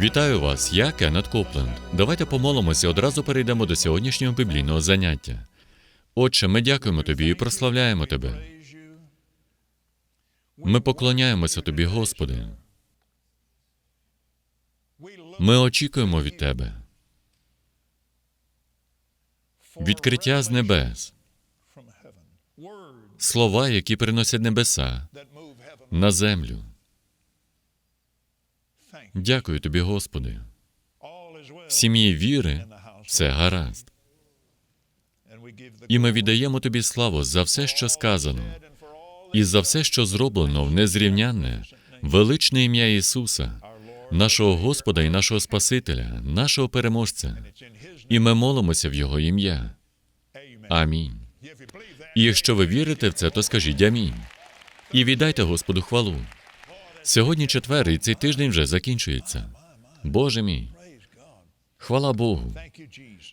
Вітаю вас, я Кеннет Копленд. Давайте помолимося і одразу перейдемо до сьогоднішнього біблійного заняття. Отче, ми дякуємо тобі і прославляємо тебе. Ми поклоняємося тобі, Господи. Ми очікуємо від тебе. Відкриття з небес, слова, які приносять небеса на землю. Дякую тобі, Господи. В сім'ї віри все гаразд. І ми віддаємо тобі славу за все, що сказано, і за все, що зроблено в незрівнянне, величне ім'я Ісуса, нашого Господа і нашого Спасителя, нашого переможця. І ми молимося в Його ім'я. Амінь. І якщо ви вірите в це, то скажіть амінь. І віддайте Господу хвалу. Сьогодні четвер, і цей тиждень вже закінчується. Боже мій. Хвала Богу.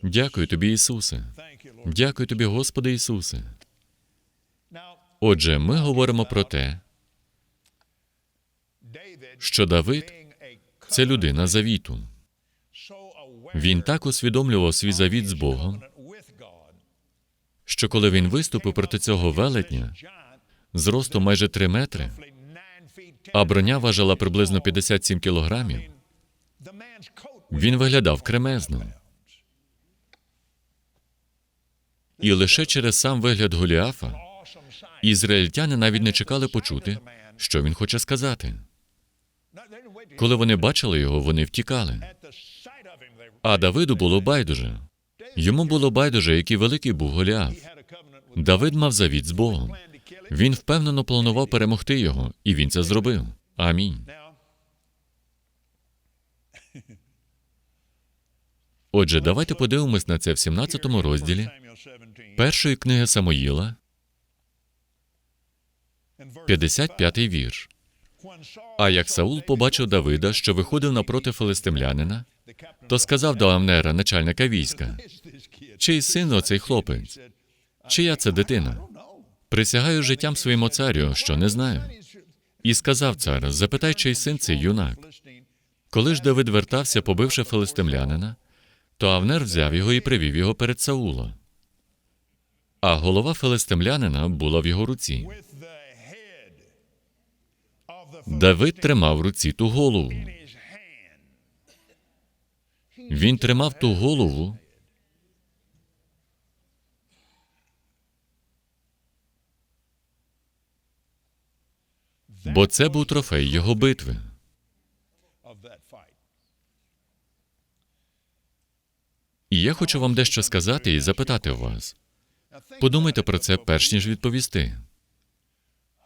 Дякую тобі, Ісусе. Дякую тобі, Господи Ісусе. Отже, ми говоримо про те, що Давид це людина завіту. Він так усвідомлював свій завіт з Богом, що коли він виступив проти цього велетня, зросту майже 3 метри, а броня важила приблизно 57 кілограмів, він виглядав кремезно. І лише через сам вигляд Голіафа ізраїльтяни навіть не чекали почути, що він хоче сказати. Коли вони бачили його, вони втікали. А Давиду було байдуже. Йому було байдуже, який великий був Голіаф. Давид мав завіт з Богом. Він впевнено планував перемогти його, і він це зробив. Амінь. Отже, давайте подивимось на це в 17 розділі першої книги Самоїла, 55-й вірш. А як Саул побачив Давида, що виходив напроти филистимлянина, то сказав до Авнера, начальника війська: чий син оцей хлопець? Чия це дитина? Присягаю життям своєму царю, що не знаю. І сказав цар: запитай, чий син цей юнак. Коли ж Давид вертався, побивши филистимлянина, то Авнер взяв його і привів його перед Саула. А голова филистимлянина була в його руці. Давид тримав в руці ту голову. Він тримав ту голову. Бо це був трофей його битви. І я хочу вам дещо сказати і запитати вас. Подумайте про це, перш ніж відповісти.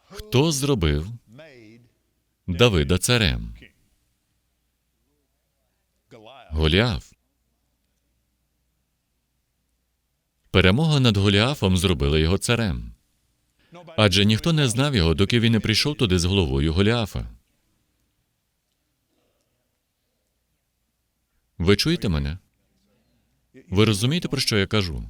Хто зробив Давида царем? Голіаф. Перемога над Голіафом зробила його царем. Адже ніхто не знав його, доки він не прийшов туди з головою Голіафа. Ви чуєте мене? Ви розумієте, про що я кажу?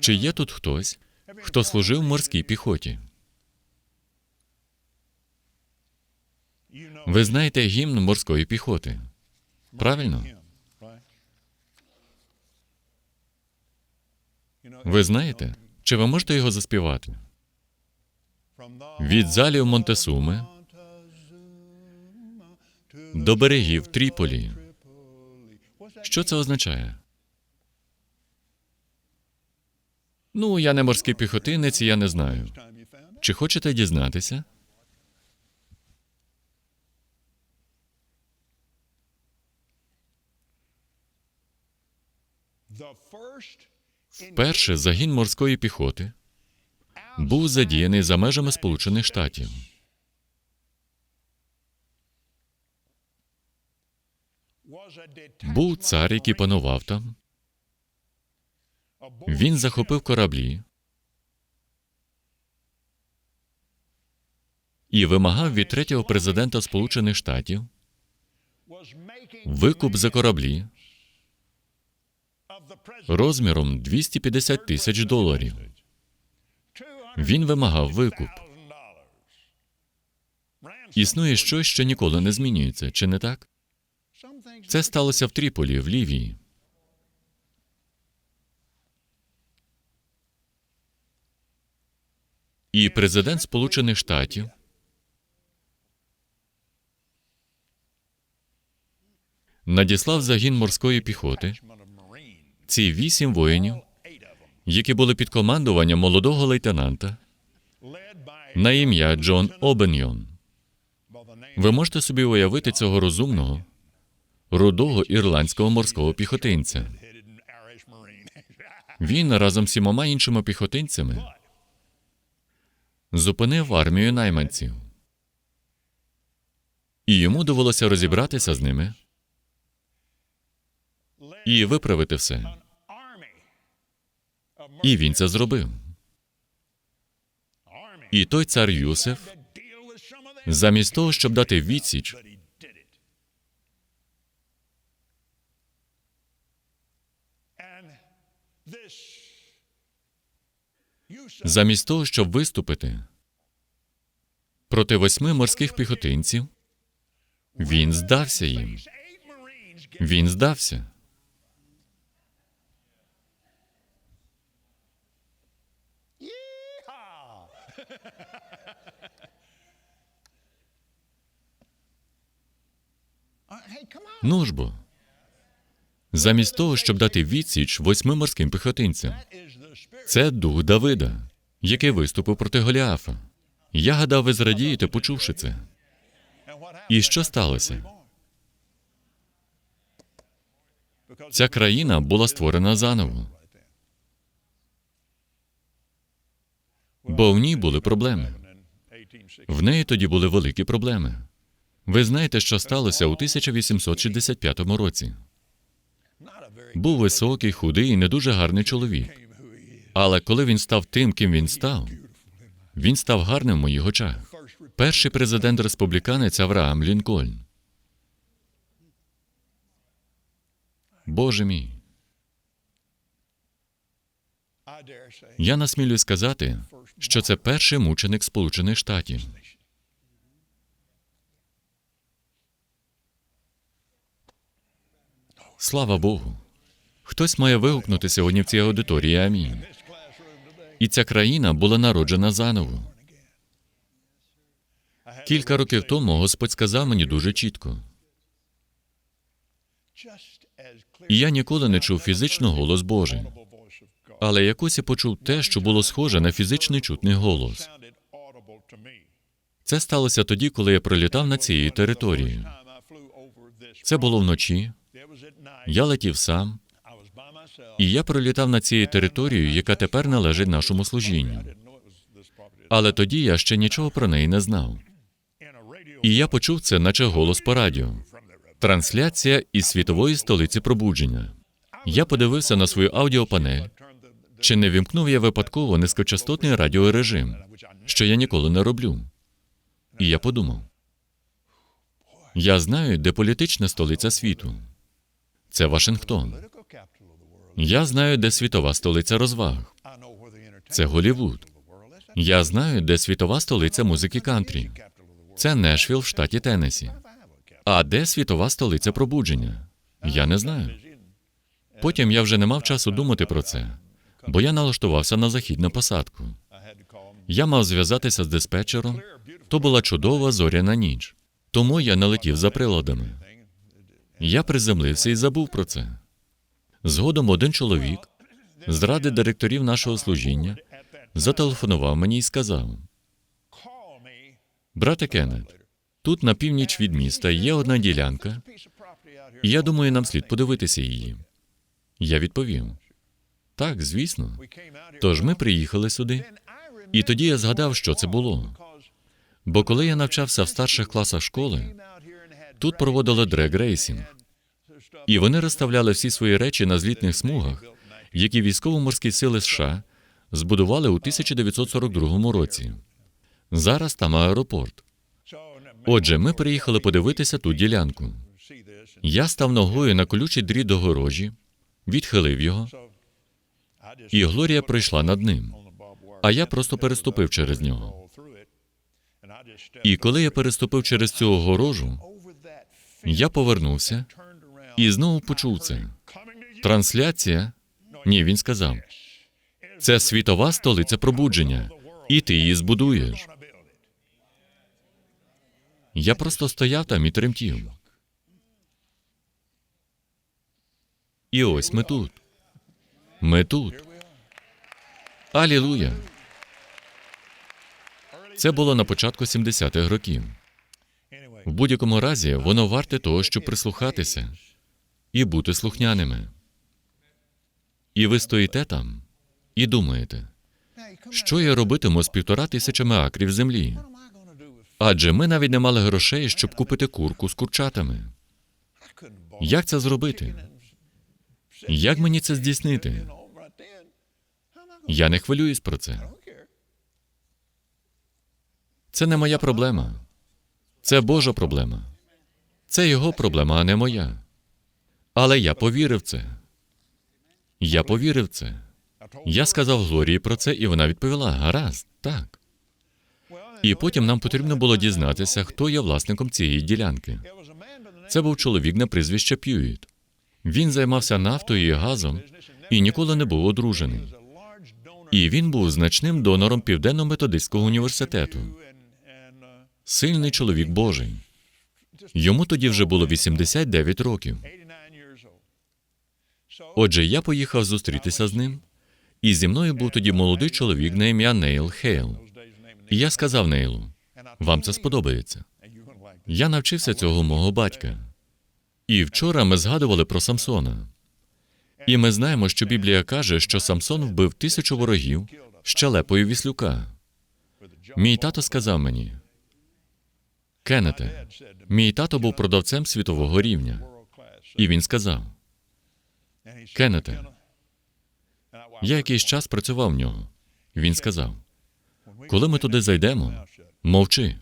Чи є тут хтось, Хто служив в морській піхоті? Ви знаєте гімн морської піхоти. Правильно? Ви знаєте? Чи ви можете його заспівати? Від залів Монтесуми до берегів Тріполі. Що це означає? Ну, я не морський піхотинець, я не знаю. Чи хочете дізнатися? Перше загін морської піхоти був задіяний за межами Сполучених Штатів. Був цар, який панував там. Він захопив кораблі і вимагав від третього президента Сполучених Штатів викуп за кораблі розміром 250 тисяч доларів. Він вимагав викуп. Існує щось, що ніколи не змінюється, чи не так? Це сталося в Тріполі, в Лівії. І президент Сполучених Штатів надіслав загін морської піхоти, ці вісім воїнів, які були під командуванням молодого лейтенанта на ім'я Джон Обеньйон. Ви можете собі уявити цього розумного, рудого ірландського морського піхотинця. Він разом з сімома іншими піхотинцями зупинив армію найманців. І йому довелося розібратися з ними і виправити все. І він це зробив. І той цар Юсеф, замість того, щоб дати відсіч, замість того, щоб виступити проти восьми морських піхотинців, він здався їм. Він здався. Ну. Замість того, щоб дати відсіч восьми морським піхотинцям. Це дух Давида, який виступив проти Голіафа. Я гадав, ви зрадієте, почувши це. І що сталося? Ця країна була створена заново. Бо в ній були проблеми. В неї тоді були великі проблеми. Ви знаєте, що сталося у 1865 році. Був високий, худий і не дуже гарний чоловік. Але коли він став тим, ким він став, він став гарним в моїх очах. Перший президент республіканець Авраам Лінкольн. Боже мій. Я насмілюсь сказати, що це перший мученик Сполучених Штатів. Слава Богу. Хтось має вигукнути сьогодні в цій аудиторії Амінь. І ця країна була народжена заново. Кілька років тому Господь сказав мені дуже чітко. І я ніколи не чув фізично голос Божий. Але якось я почув те, що було схоже на фізичний чутний голос. Це сталося тоді, коли я пролітав над цією територією. Це було вночі. Я летів сам, і я пролітав над цією територією, яка тепер належить нашому служінню. Але тоді я ще нічого про неї не знав. І я почув це, наче голос по радіо. Трансляція із світової столиці пробудження. Я подивився на свою аудіопанель. Чи не вімкнув я випадково низькочастотний радіорежим, що я ніколи не роблю? І я подумав: я знаю, де політична столиця світу. Це Вашингтон. Я знаю, де світова столиця розваг. Це Голівуд. Я знаю, де світова столиця музики кантрі. Це Нешвіл в штаті Теннесі. А де світова столиця пробудження? Я не знаю. Потім я вже не мав часу думати про це, бо я налаштувався на захід на посадку. Я мав зв'язатися з диспетчером. То була чудова зоряна ніч. Тому я не летів за приладами. Я приземлився і забув про це. Згодом один чоловік з ради директорів нашого служіння зателефонував мені і сказав: Брате Кеннет, тут на північ від міста є одна ділянка, і я думаю, нам слід подивитися її. Я відповів: так, звісно. Тож ми приїхали сюди, і тоді я згадав, що це було. Бо коли я навчався в старших класах школи, тут проводили дрег-рейсінг, і вони розставляли всі свої речі на злітних смугах, які військово-морські сили США збудували у 1942 році. Зараз там аеропорт. Отже, ми приїхали подивитися ту ділянку. Я став ногою на колючий дріт до огорожі, відхилив його, і Глорія пройшла над ним. А я просто переступив через нього. І коли я переступив через цю огорожу, я повернувся і знову почув це. Трансляція? Ні, він сказав. Це світова столиця пробудження, і ти її збудуєш. Я просто стояв там і тремтів. І ось ми тут. Ми тут. Алілуя. Це було на початку 70-х років. В будь-якому разі, воно варте того, щоб прислухатися і бути слухняними. І ви стоїте там і думаєте, що я робитиму з півтора тисячами акрів землі? Адже ми навіть не мали грошей, щоб купити курку з курчатами. Як це зробити? Як мені це здійснити? Я не хвилююсь про це. Це не моя проблема. Це Божа проблема. Це його проблема, а не моя. Але я повірив це. Я повірив це. Я сказав Глорії про це, і вона відповіла: гаразд, так. І потім нам потрібно було дізнатися, хто є власником цієї ділянки. Це був чоловік на прізвище П'юїт. Він займався нафтою і газом і ніколи не був одружений. І він був значним донором Південно-методистського університету. Сильний чоловік Божий. Йому тоді вже було 89 років. Отже, я поїхав зустрітися з ним, і зі мною був тоді молодий чоловік на ім'я Нейл Хейл. І я сказав Нейлу: вам це сподобається. Я навчився цього мого батька. І вчора ми згадували про Самсона. І ми знаємо, що Біблія каже, що Самсон вбив тисячу ворогів щелепою віслюка. Мій тато сказав мені: Кеннете, мій тато був продавцем світового рівня. І він сказав: Кеннете, я якийсь час працював в нього. Він сказав: коли ми туди зайдемо, мовчи.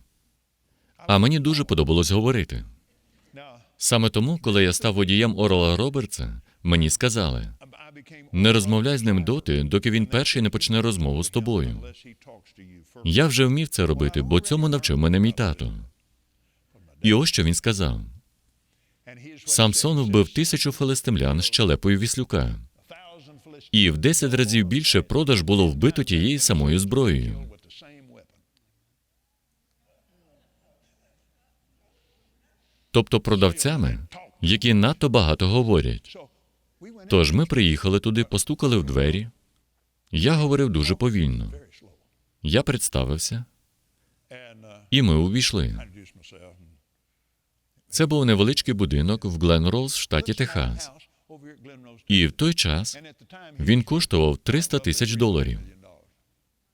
А мені дуже подобалось говорити. Саме тому, коли я став водієм Орла Робертса, мені сказали: не розмовляй з ним доти, доки він перший не почне розмову з тобою. Я вже вмів це робити, бо цьому навчив мене мій тато. І ось що він сказав: Самсон вбив тисячу филистимлян з челепою віслюка, і в десять разів більше продаж було вбито тією самою зброєю. Тобто продавцями, які надто багато говорять. Тож ми приїхали туди, постукали в двері. Я говорив дуже повільно. Я представився, і ми увійшли. Це був невеличкий будинок в Гленроуз, штаті Техас. І в той час він коштував 300 тисяч доларів.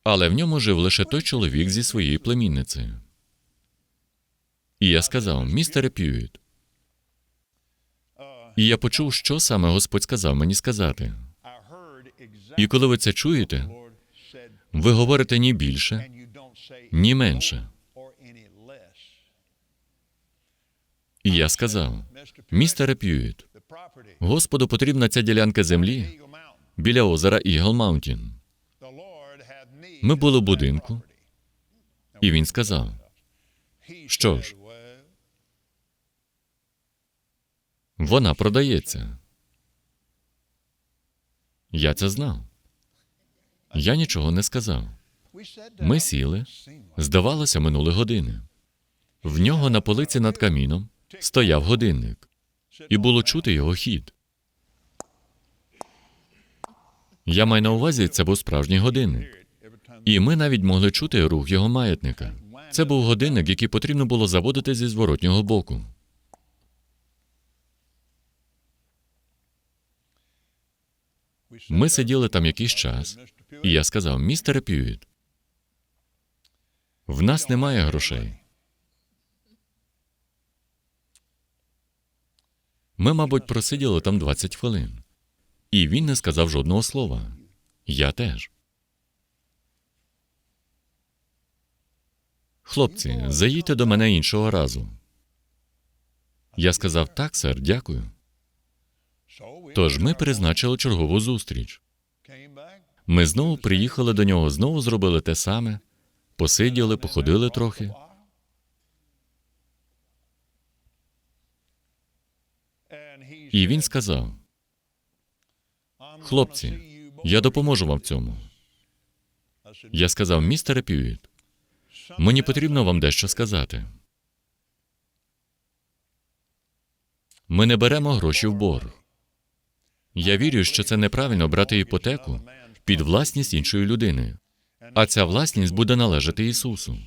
Але в ньому жив лише той чоловік зі своєю племінницею. І я сказав, містере П'юїт. І я почув, що саме Господь сказав мені сказати. І коли ви це чуєте, ви говорите ні більше, ні менше. І я сказав, містере П'юїт, Господу потрібна ця ділянка землі біля озера Ігл Маунтін. Ми були в будинку, і він сказав: Що ж? вона продається. Я це знав. Я нічого не сказав. Ми сіли. Здавалося, минули години. В нього на полиці над каміном стояв годинник, і було чути його хід. Я маю на увазі, це був справжній годинник. І ми навіть могли чути рух його маятника. Це був годинник, який потрібно було заводити зі зворотнього боку. Ми сиділи там якийсь час, і я сказав: містере Пюїт, в нас немає грошей. Ми, мабуть, просиділи там 20 хвилин. І він не сказав жодного слова. Я теж. Хлопці, заїдьте до мене іншого разу. Я сказав так, сер, дякую. Тож ми призначили чергову зустріч. Ми знову приїхали до нього, знову зробили те саме, посиділи, походили трохи. І він сказав: Хлопці, я допоможу вам в цьому. Я сказав, містере Пюїт, мені потрібно вам дещо сказати. Ми не беремо гроші в борг. Я вірю, що це неправильно брати іпотеку під власність іншої людини, а ця власність буде належати Ісусу.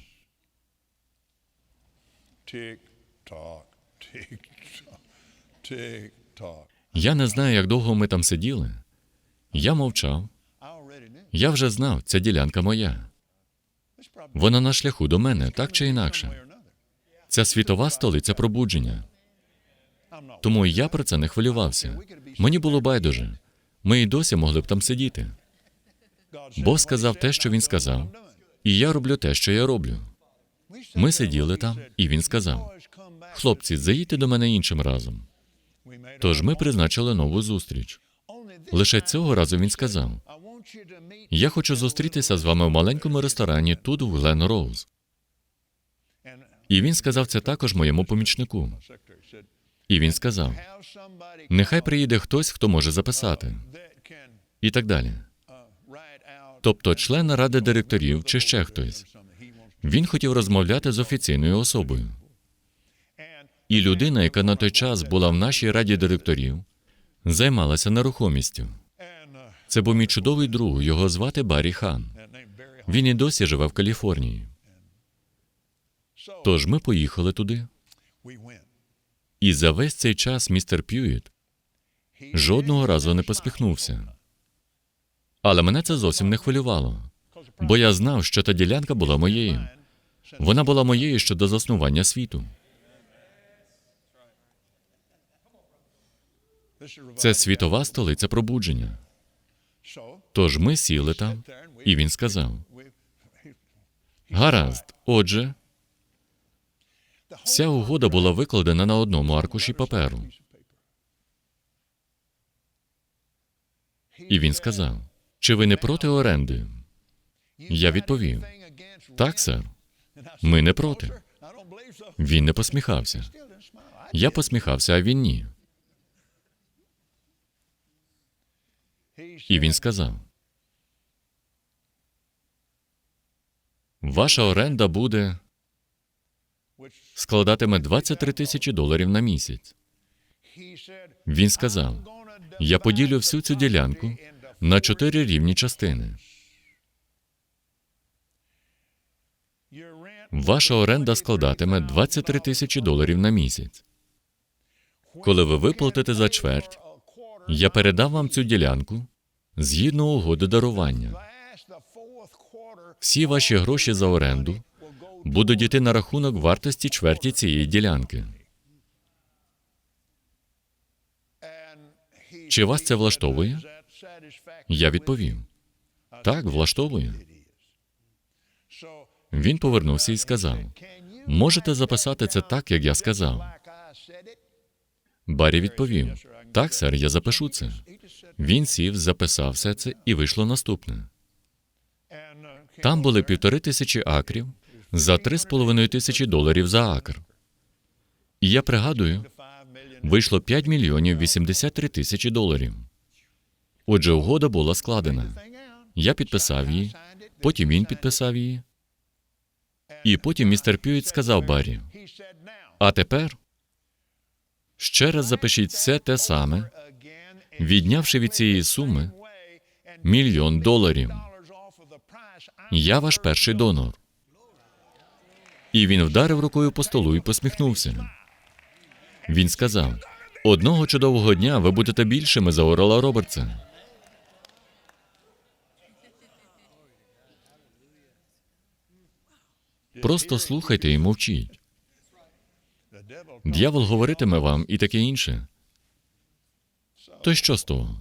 Tock, tick tock. Я не знаю, як довго ми там сиділи. Я мовчав. Я вже знав, ця ділянка моя. Вона на шляху до мене, так чи інакше. Це світова столиця пробудження. Тому я про це не хвилювався. Мені було байдуже. Ми й досі могли б там сидіти. Бог сказав те, що він сказав, і я роблю те, що я роблю. Ми сиділи там, і він сказав: boys come back." Хлопці, заїдьте до мене іншим разом. Тож ми призначили нову зустріч. Лише цього разу він сказав: Я хочу зустрітися з вами в маленькому ресторані тут, в Глен Роуз. І він сказав це також моєму помічнику. І він сказав: Нехай приїде хтось, хто може записати, і так далі. Тобто член ради директорів чи ще хтось. something he wants." Він хотів розмовляти з офіційною особою. І людина, яка на той час була в нашій раді директорів, займалася нерухомістю. Це був мій чудовий друг, його звати Баррі Хан. Він і досі живе в Каліфорнії. Тож ми поїхали туди. І за весь цей час містер П'юїт жодного разу не посміхнувся. Але мене це зовсім не хвилювало, бо я знав, що та ділянка була моєю. Вона була моєю ще до заснування світу. Це світова столиця пробудження. Тож ми сіли там, і він сказав: Гаразд, отже, вся угода була викладена на одному аркуші паперу. І він сказав: Чи ви не проти оренди? Я відповів: Так, сер, ми не проти. Він не посміхався. Я посміхався, а він ні. І він сказав: Ваша оренда буде складатиме 23 тисячі доларів на місяць. Він сказав: Я поділю всю цю ділянку на чотири рівні частини. Ваша оренда складатиме 23 тисячі доларів на місяць. Коли ви виплатите за чверть, я передам вам цю ділянку згідно угоди дарування. Всі ваші гроші за оренду будуть йти на рахунок вартості чверті цієї ділянки. Чи вас це влаштовує? Я відповів: Так, влаштовує. Він повернувся і сказав: Можете записати це так, як я сказав. Баррі відповів: Так, сер, я запишу це. Він сів, записав все це, і вийшло наступне. Там були півтори тисячі акрів за три з половиною тисячі доларів за акр. І я пригадую, вийшло 5 мільйонів 83 тисячі доларів. Отже, угода була складена. Я підписав її, потім він підписав її. І потім містер Пюїт сказав Баррі, а тепер ще раз запишіть все те саме, віднявши від цієї суми мільйон доларів. Я ваш перший донор. І він вдарив рукою по столу і посміхнувся. Він сказав: одного чудового дня ви будете більшими за Орела Робертса. Просто слухайте і мовчіть. Д'явол говоритиме вам і таке інше. То що з того?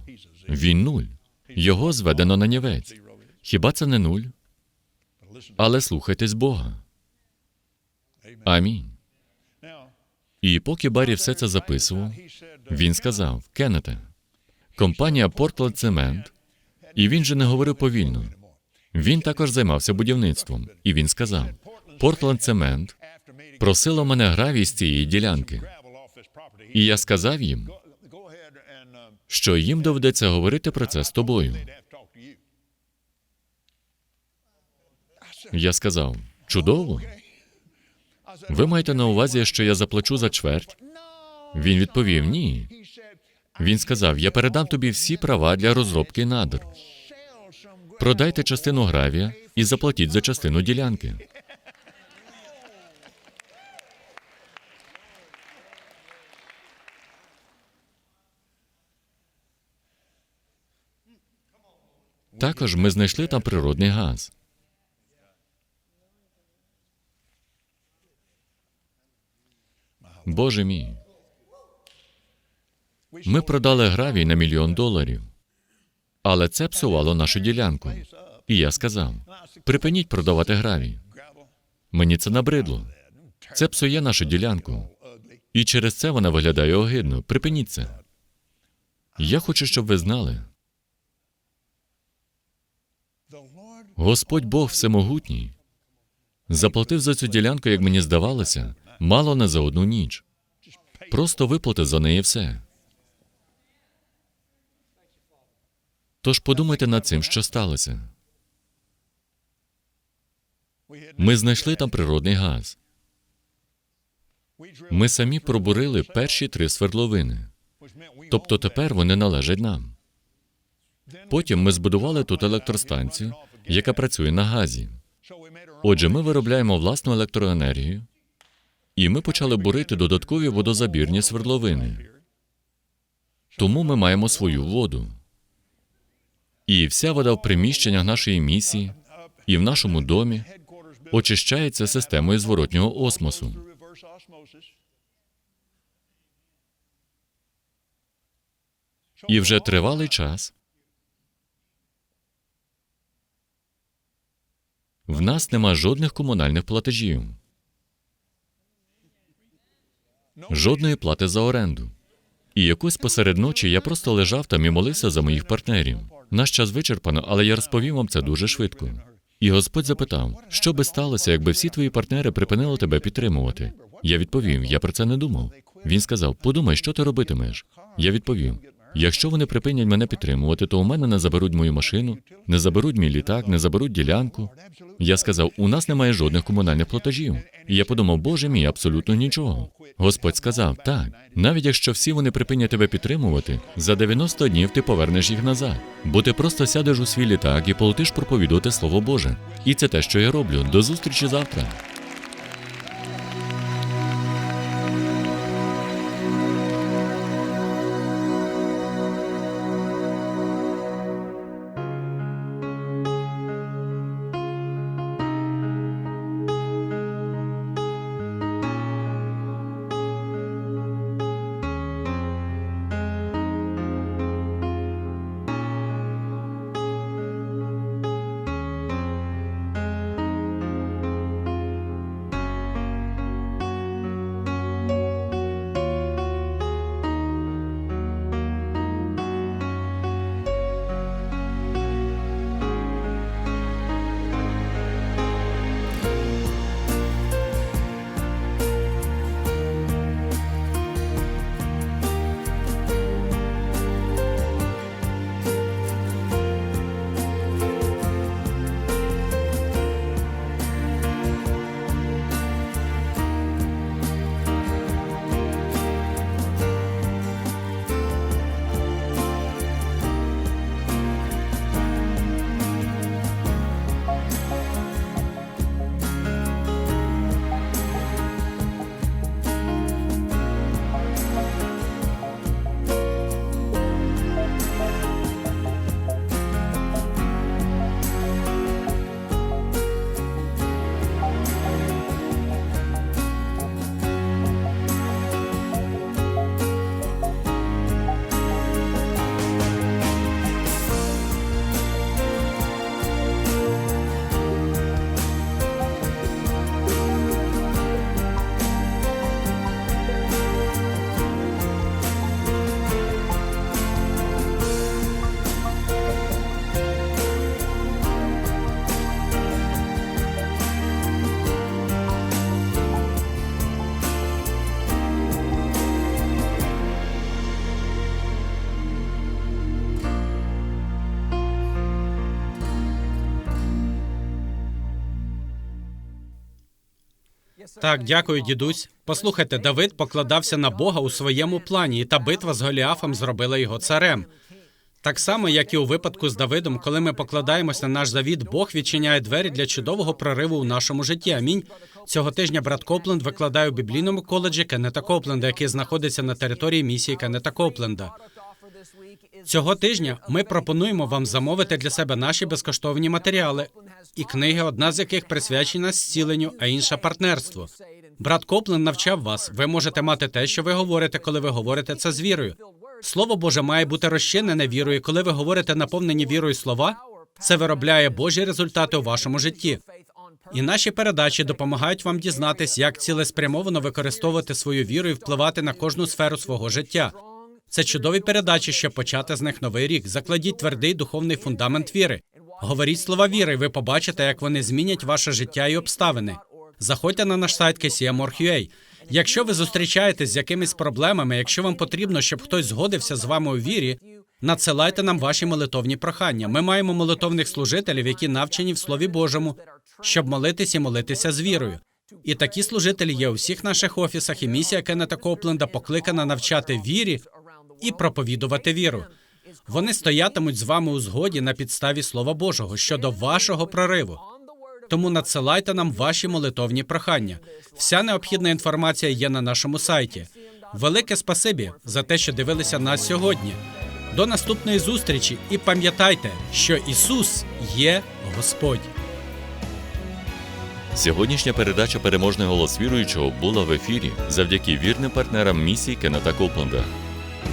Він нуль. Його зведено на нівець. Хіба це не нуль? Але слухайтесь Бога. Амінь. І поки Баррі все це записував, він сказав: Кеннете, компанія Portland Cement, і він же не говорив повільно. Він також займався будівництвом, і він сказав: Portland Cement просило мене гравій з цієї ділянки. І я сказав їм, що їм доведеться говорити про це з тобою. Я сказав: чудово. Ви маєте на увазі, що я заплачу за чверть? Він відповів: ні. Він сказав: Я передам тобі всі права для розробки надр. Продайте частину гравія і заплатіть за частину ділянки. Також ми знайшли там природний газ. Боже мій. Ми продали гравій на мільйон доларів. Але це псувало нашу ділянку. І я сказав: припиніть продавати гравій. Мені це набридло. Це псує нашу ділянку. І через це вона виглядає огидно. Припиніть це. Я хочу, щоб ви знали. Господь Бог Всемогутній заплатив за цю ділянку, як мені здавалося, мало не за одну ніч. Просто виплати за неї все. Тож подумайте над цим, що сталося. Ми знайшли там природний газ. Ми самі пробурили перші три свердловини. Тобто тепер вони належать нам. Потім ми збудували тут електростанцію, яка працює на газі. Отже, ми виробляємо власну електроенергію, і ми почали бурити додаткові водозабірні свердловини. Тому ми маємо свою воду. І вся вода в приміщеннях нашої місії і в нашому домі очищається системою зворотнього осмосу. І вже тривалий час в нас нема жодних комунальних платежів, жодної плати за оренду. І якось посеред ночі я просто лежав там і молився за моїх партнерів. Наш час вичерпано, але я розповім вам це дуже швидко. І Господь запитав, що би сталося, якби всі твої партнери припинили тебе підтримувати. Я відповів: я про це не думав. Він сказав: Подумай, що ти робитимеш. Я відповів: якщо вони припинять мене підтримувати, то у мене не заберуть мою машину, не заберуть мій літак, не заберуть ділянку. Я сказав: у нас немає жодних комунальних платежів. І я подумав, Боже мій, абсолютно нічого. Господь сказав: так, навіть якщо всі вони припинять тебе підтримувати, за 90 днів ти повернеш їх назад, бо ти просто сядеш у свій літак і полетиш проповідувати Слово Боже. І це те, що я роблю. До зустрічі завтра. Так, дякую, дідусь. Послухайте, Давид покладався на Бога у своєму плані, і та битва з Голіафом зробила його царем. Так само, як і у випадку з Давидом, коли ми покладаємось на наш завіт, Бог відчиняє двері для чудового прориву у нашому житті. Амінь. Цього тижня брат Копленд викладає у біблійному коледжі Кеннета Копленда, який знаходиться на території місії Кеннета Копленда. Цього тижня ми пропонуємо вам замовити для себе наші безкоштовні матеріали і книги, одна з яких присвячена зціленню, а інша партнерству. Брат Копленд навчав вас. Ви можете мати те, що ви говорите, коли ви говорите це з вірою. Слово Боже має бути розчинене вірою. Коли ви говорите наповнені вірою слова, це виробляє Божі результати у вашому житті. І наші передачі допомагають вам дізнатись, як цілеспрямовано використовувати свою віру і впливати на кожну сферу свого життя. Це чудові передачі, щоб почати з них новий рік. Закладіть твердий духовний фундамент віри. Говоріть слова віри, ви побачите, як вони змінять ваше життя і обставини. Заходьте на наш сайт KCM.org.ua. Якщо ви зустрічаєтесь з якимись проблемами, якщо вам потрібно, щоб хтось згодився з вами у вірі, надсилайте нам ваші молитовні прохання. Ми маємо молитовних служителів, які навчені в Слові Божому, щоб молитись і молитися з вірою. І такі служителі є у всіх наших офісах, і місія Кеннета Копленда покликана навчати вірі і проповідувати віру. Вони стоятимуть з вами у згоді на підставі Слова Божого щодо вашого прориву. Тому надсилайте нам ваші молитовні прохання. Вся необхідна інформація є на нашому сайті. Велике спасибі за те, що дивилися нас сьогодні. До наступної зустрічі і пам'ятайте, що Ісус є Господь. Сьогоднішня передача Переможний голос віруючого була в ефірі завдяки вірним партнерам місії Кеннета Копленда.